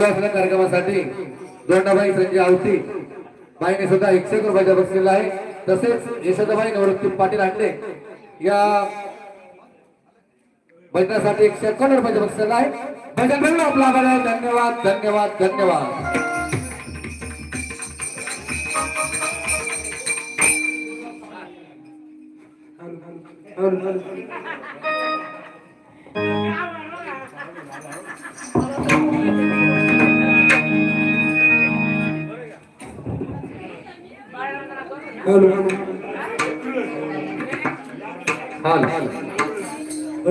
झाला असलेल्या कार्यक्रमासाठी दोंडाबाई संजय आवती बाईने सुद्धा एकशे एक रुपयाचा बक्षीला आहे. तसेच यशोदाबाई नवरत्ती पाटील हांडे या भजनासाठी एकशे एकोण रुपयाचा बसलेला आहे. भजन म्हणून आपला आभार धन्यवाद धन्यवाद धन्यवाद. धन्यवाद हाल.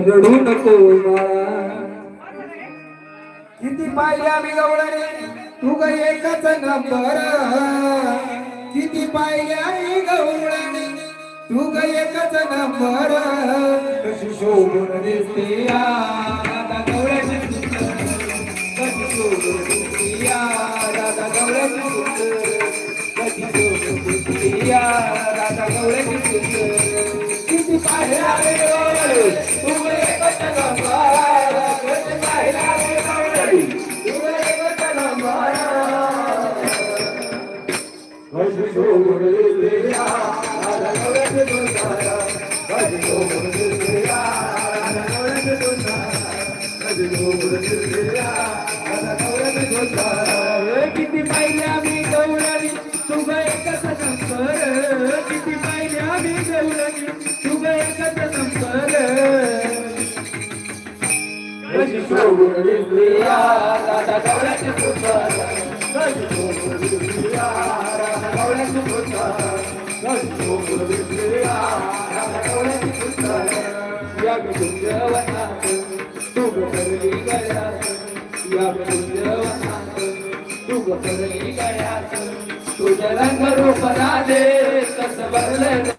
रडू नको किती पाहिल्या आम्ही गवळणी तू ग एकच नंबर. किती पाहिल्या आई गवळणी तू ग एकच नंबर. कशी शोभून दिसते या. दादा गवळ्याची कशी शोभून दिसते या. दादा गवळ्याची कशी शोभून दिसते तुझ्या रंग रूप राधे कसं भरले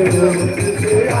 तुझ्या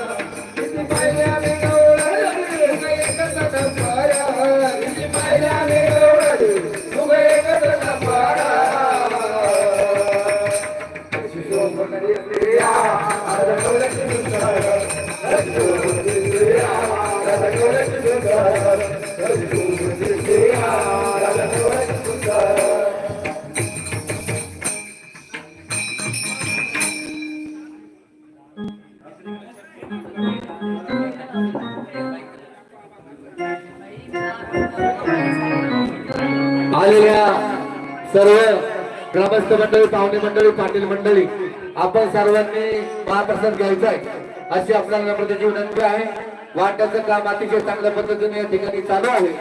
आलेल्या सर्व ग्रामस्थ मंडळी पाहुणे मंडळी पाटील मंडळी आपण सर्वांनी महाप्रसाद घ्यायचा आहे अशी आपल्याला नम्रतेची विनंती आहे. वाट्याचं काम अतिशय चांगल्या पद्धतीने या ठिकाणी चालू आहे.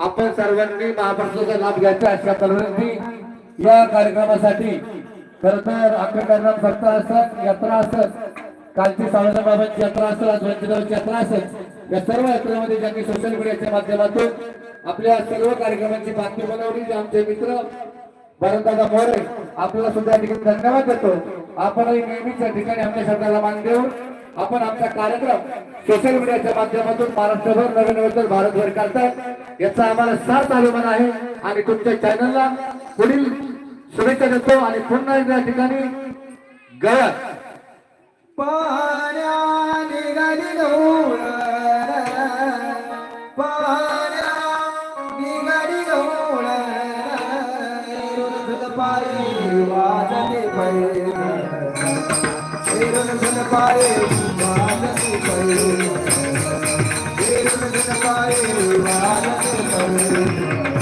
आपण सर्वांनी महाप्रसादाचा लाभ घ्यायचा आहे अशा विनंती. या कार्यक्रमासाठी खर तर अख्खा फक्त असत यात्रा असत कालची सावंत बाबांची यात्रा असेल आज वंचितांची यात्रा असेल या सर्व यात्रेमध्ये ज्यांनी सोशल मीडियाच्या माध्यमातून आपल्या सर्व कार्यक्रमांची बातमी बनवली. जे आमचे मित्र भरतदादा मोरे आपल्याला सुद्धा ठिकाणी धन्यवाद देतो. आपणही नेहमीच्या ठिकाणी आमच्या शब्दाला मान देऊन आपण आमचा कार्यक्रम सोशल मीडियाच्या माध्यमातून महाराष्ट्रभर नवीन नवीन तर भारतभर करतात याचा आम्हाला साथ अभिमान आहे. आणि तुमच्या चॅनलला पुढील शुभेच्छा देतो. आणि पुन्हा एकदा या ठिकाणी गळ्यात. Thank you.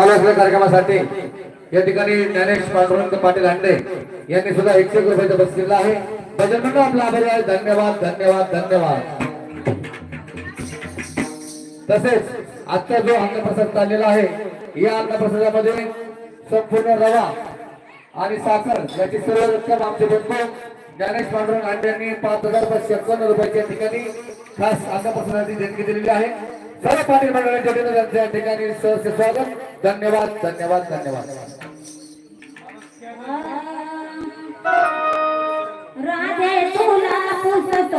चालू असलेल्या कार्यक्रमासाठी या ठिकाणी ज्ञानेश पांडुरंग पाटील हांडे यांनी सुद्धा एकशे एक रुपयाचा बस दिला आहे. भजन मंडळ आपला आभारी आहे. धन्यवाद धन्यवाद धन्यवाद. तसेच आजचा जो अन्नप्रसाद चाललेला आहे या अन्नप्रसादामध्ये संपूर्ण रवा आणि साखर याची सर्व रक्कम आमचे बंधू ज्ञानेश पांडुरंग हांडे यांनी पाच हजार पाचशे एकावन्न रुपयाच्या ठिकाणी खास अन्नप्रसादाची देणगी दिलेली आहे. सर्व पाटील मंडळांच्या वतीनं त्यांच्या ठिकाणी सहस्य स्वागत. धन्यवाद धन्यवाद धन्यवाद. राधे तुला पुसत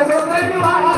पुसतो गोगरीवाला राधे